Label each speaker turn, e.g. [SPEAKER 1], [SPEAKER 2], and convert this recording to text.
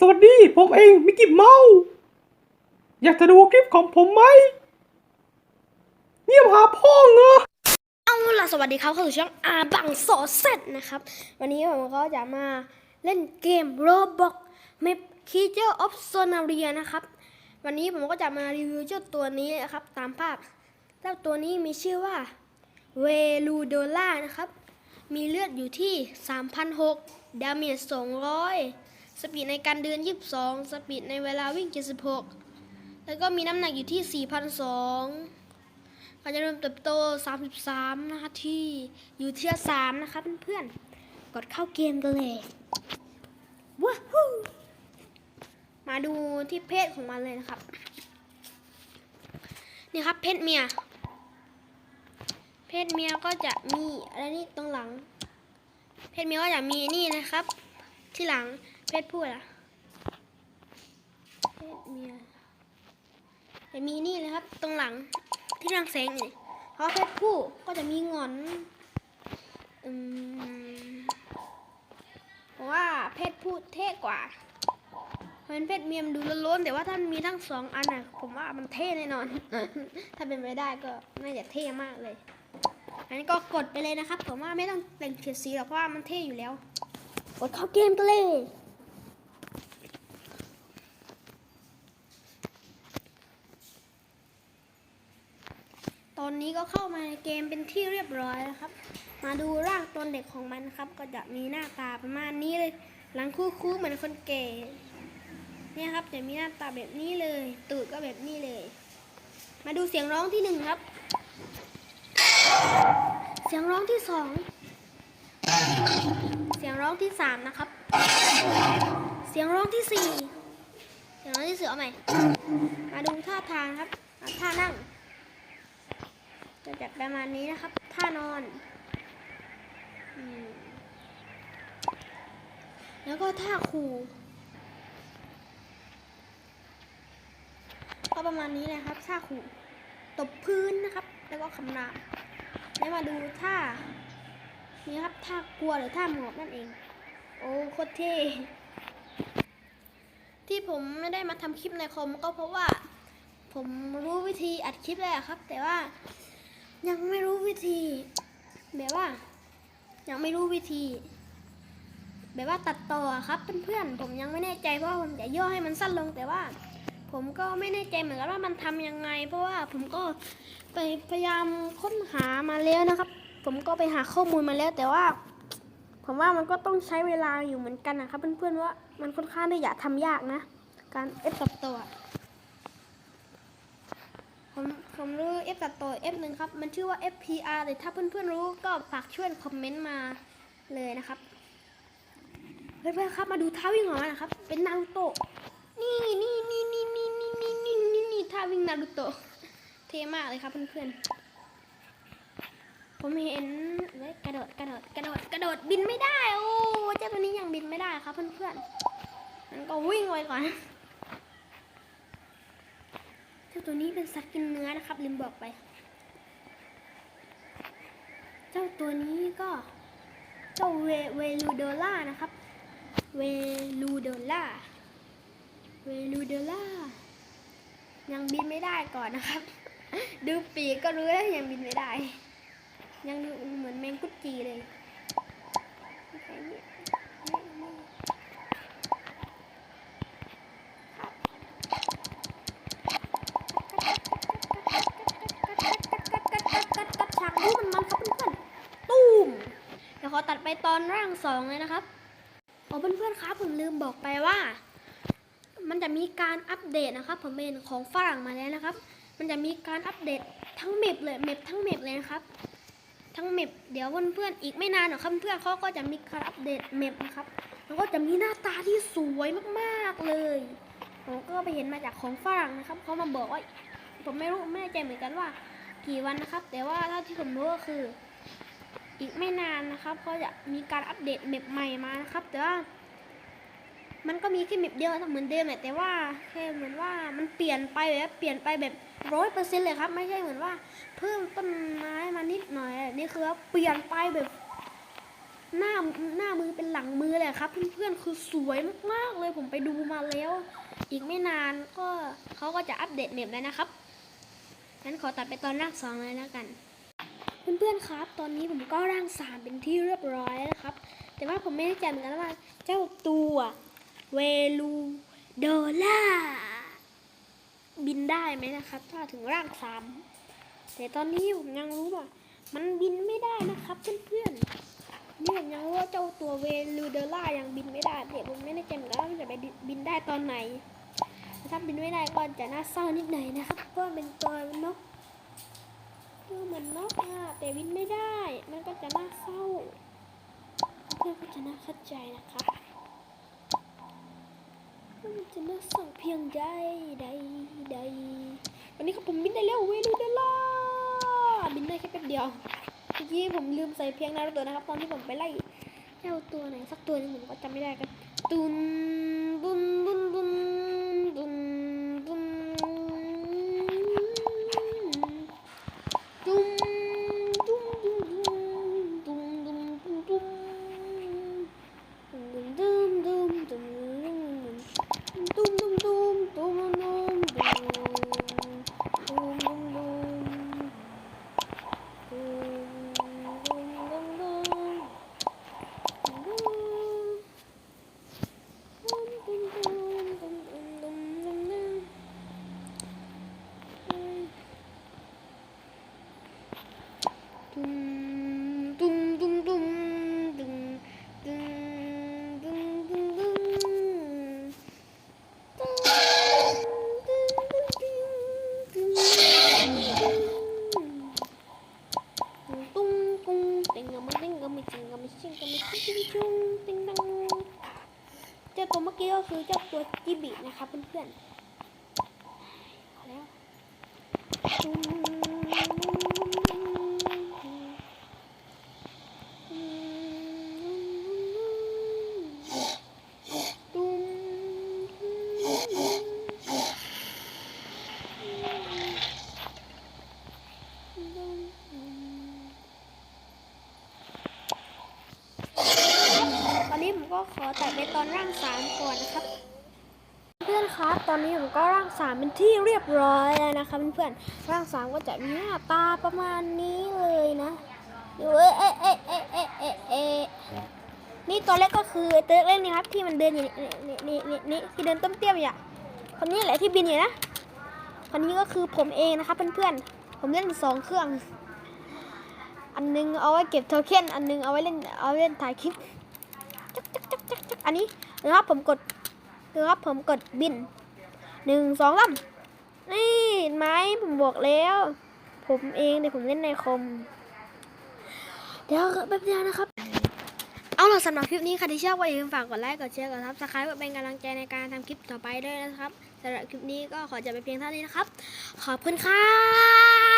[SPEAKER 1] สวัสดี ผมเองมิกกี้เมาส์อยากจะดูคลิปของผมไหมเงียบหาพ่อเหรอ
[SPEAKER 2] เอาล่ะสวัสดีครับเข้าสู่ช่องอาบังโซเซตนะครับ วันนี้ผมก็จะมาเล่นเกม Roblox Map Creature of Sonaria นะครับ วันนี้ผมก็จะมารีวิวเจ้าตัวนี้นะครับ ตามภาพเจ้าตัวนี้มีชื่อว่าเวลูโดล่านะครับ มีเลือดอยู่ที่ 3,006ดาเมจ200 สปีดในการเดิน 22 สปีดในเวลาวิ่ง 76 แล้วก็มีน้ำหนักอยู่ที่4,200การเริญเติบโต 33 นะคะที่อยู่เทียร์3นะคะเพื่อนๆ กดเข้าเกมกันเลยว้าวมาดูที่เพศของมันเลยนะครับ นี่ครับเพศเมีย เพศเมียก็จะมีอะไรนี่ตรงหลัง เพศเมียก็จะมีนี่นะครับ ที่หลัง เพศผู้ล่ะเพศเมียจะมีนี่เลยครับ ตรงหลังที่รังแสงนี่เพราะเพศผู้ก็จะมีงอนอืมเพราะว่าเพศผู้เท่กว่าเพราะเป็นเพศเมียมดูล้นๆแต่ว่าถ้านมีทั้งสองอันน่ะผมว่ามันเท่แน่นอน ถ้าเป็นไปได้ก็น่าจะเท่มากเลย อันนี้ก็กดไปเลยนะครับ ผมว่าไม่ต้องแต่งเฉดสีหรอกเพราะว่ามันเท่อยู่แล้ว กดเข้าเกมกันเลย นนี้ก็เข้ามาในเกมเป็นที่เรียบร้อยแล้วครับ มาดูร่างตนเด็กของมันนะครับ ก็จะมีหน้าตาประมาณนี้เลย หลังคู่ๆเหมือนคนแก่เนี่ยครับจะมีหน้าตาแบบนี้เลย ตูดก็แบบนี้เลย มาดูเสียงร้องที่หนึ่งครับ เสียงร้องที่สองเสียงร้องที่สามนะครับ เสียงร้องที่สี่เสียงร้องที่เสี่เอใหม่ มาดูท่าทางครับท่านั่ง จะจัดประมาณนี้นะครับท่านอนอแล้วก็ท่าคูก็ประมาณนี้นะครับท่าคูตบพื้นนะครับ แล้วก็คำรามแล้วมาดูท่านี่ครับท่ากลัวหรือท่าหมอบนั่นเอง โอ้โคตรเท่ที่ผมไม่ได้มาทำคลิปในคอมก็เพราะว่า ผมรู้วิธีอัดคลิปแล้วครับ แต่ว่า แบบว่า ยังไม่รู้วิธี แบบว่าตัดต่อครับเพื่อนๆผมยังไม่แน่ใจเพราะว่าผมจะย่อให้มันสั้นลงแต่ว่า ผมก็ไม่แน่ใจเหมือนกันว่ามันทำยังไง เพราะว่าผมก็ไปพยายามค้นหามาแล้วนะครับ ผมก็ไปหาข้อมูลมาแล้วแต่ว่า ผมว่ามันก็ต้องใช้เวลาอยู่เหมือนกันนะครับ เพื่อนๆว่ามันค่อนข้างที่จะทำยากนะ การเอฟตัดต่อ ผมผมรู้ F ตัดต่อ F หนึ่งครับ มันชื่อว่า FPR แต่ถ้าเพื่อนๆรู้ก็ฝากช่วยคอมเมนต์มาเลยนะครับ เพื่อนๆครับมาดูท่าวิ่งของมันนะครับ เป็นนารูโตะนี่นี่นี่นี่นี่นี่นี่นี่นี่นี่ท่าวิ่งนารูโตะเท่มากเลยครับเพื่อนๆ ผมเห็นเว้ยกระโดดกระโดดกระโดดกระโดดบินไม่ได้ โอ้เจ้าตัวนี้ยังบินไม่ได้ครับเพื่อนๆมันก็วิ่งไว้ก่อน ตัวนี้เป็นสัตว์กินเนื้อนะครับ ลืมบอกไป เจ้าตัวนี้ก็ เจ้าเวเวลูโดล่านะครับ เวลูโดล่า เวลูโดล่า ยังบินไม่ได้ก่อนนะครับ ดูปีกก็รู้แล้วยังบินไม่ได้ ยังดูเหมือนแมงกุดจีเลยแค่นี้นี่นี่ ตัดฉากรูปมันมันครับเพื่อนๆตูมเดี๋ยวขอ ตัดไปตอนร่างสองเลยนะครับโอ้เพื่อนๆครับผมลืมบอกไปว่า มันจะมีการอัปเดตนะครับผมเป็นของฝรั่งมาแล้วนะครับ มันจะมีการอัปเดตทั้งเมปเลยเมปทั้งเมปเลยนะครับ ทั้งเมปเดี๋ยวเพื่อนๆอีกไม่นานหรอกครับเพื่อนเขาก็จะมีการอัปเดตเมปนะครับแล้วก็จะมีหน้าตาที่สวยมากๆเลยผมก็ไปเห็นมาจากของฝรั่งนะครับเขามาบอกว่าผมไม่รู้ไม่แน่ใจเหมือนกันว่ากี่วันนะครับ แต่ว่าเท่าที่ผมรู้ก็คือ อีกไม่นานนะครับก็จะมีการอัปเดตเมปใหม่มานะครับ แต่ว่ามันก็มีแค่เมปเดียวเหมือนเดิมแต่ว่าแค่เหมือนว่ามันเปลี่ยนไปแบบเปลี่ยนไปแบบร้อยเปอร์เซ็นต์เลยครับ ไม่ใช่เหมือนว่า เพิ่มต้นไม้มานิดหน่อยนี่คือเปลี่ยนไปแบบ หน้าหน้ามือเป็นหลังมือเลยครับ เพื่อนๆคือสวยมากๆเลยผมไปดูมาแล้ว อีกไม่นานก็เขาก็จะอัปเดตเมปแล้วนะครับงั้นขอตัดไปตอนแรกสองเลยแล้วกัน เพื่อนๆครับ ตอนนี้ผมก็ร่างสามเป็นที่เรียบร้อยแล้วครับ แต่ว่าผมไม่แน่ใจเหมือนกันว่าเจ้าตัวเวลูโดล่าบินได้ไหมนะครับ ถ้าถึงร่างสามแต่ตอนนี้ผมยังรู้ว่า มันบินไม่ได้นะครับเพื่อนๆนี่ผมยังรู้ว่าเจ้าตัวเวลูโดล่ายังบินไม่ได้แต่ผมไม่แน่ใจเหมือนกันว่าจะไปบินได้ตอนไหนถ้าบินไม่ได้ก็จะน่าเศร้านิดหน่อยนะครับเพราะเป็นตัวนก ดูเหมือนนกอะแต่วินไม่ได้ มันก็จะน่าเศร้าเพื่อนก็จะน่าเข้าใจนะคะมันจะน่าเศร้าเพียงใดใดใดวันนี้ครัผมบินได้แล้วเวลูเดล่าบินได้แค่แป๊บเดียวเมื่อกี้ผมลืมใส่เพียงนารูโตะนะครับ ตอนที่ผมไปไล่เจ้าตัวไหนสักตัวนึงผมก็จำไม่ได้กันตุน ตุ้มตุ้มตุ้มตุ้มตุ้มตุ้มตุ้มตุ้มตุ้งตุ้งติงกะมันติงกะมันจิงกะมันชิงกะมันชิงจุงติงดังเจ้าตัวเมื่อกี้ก็คือเจ้าตัวจิบินะคะเพื่อนๆแล้วตุ้งตุ้ตอนนี้ผมก็ ขอแตัดไปตอนร่างสามก่อนนะครับ เพื่อนครับ ตอนนี้ผมก็ร่างสามเป็นที่เรียบร้อยแล้วนะครับเพื่อนๆร่างสามก็จะมีหน้าตาประมาณนี้เลยนะเอ๊เอ๊ะเอ๊ะเอ๊ะเอ๊ะเอ๊ะเอ๊ะนี่ตัวเล็กก็คือตัวเล็กนี่ครับที่มันเดินอยู่นี่นี่นี่นี่ที่เดินต้มเตี้ยมอยู่อะคนนี้แหละที่บินอยู่นะคนนี้ก็คือผมเองนะครับเพื่อนๆผมเล่นสองเครื่องอันนึงเอาไว้เก็บโทเค็นอันนึงเอาไว้เล่นเอาไว้เล่นถ่ายคลิปจักจักจักจักจัก อันนี้นะครับผมกดคือครับผมกดบินหนึ่งสองสามนี่ไหมผมบอกแล้ว ผมเองเดี๋ยวผมเล่นในคอมเดี๋ยวแป๊บเดียวนะครับ เอาล่ะสำหรับคลิปนี้ใครที่ชอบก็อย่าลืมฝากกดไลค์กดแชร์กดซับสไครป์เป็นกำลังใจในการทำคลิปต่อไปด้วยนะครับสำหรับคลิปนี้ก็ขอจบไปเพียงเท่านี้นะครับ ขอบคุณครับ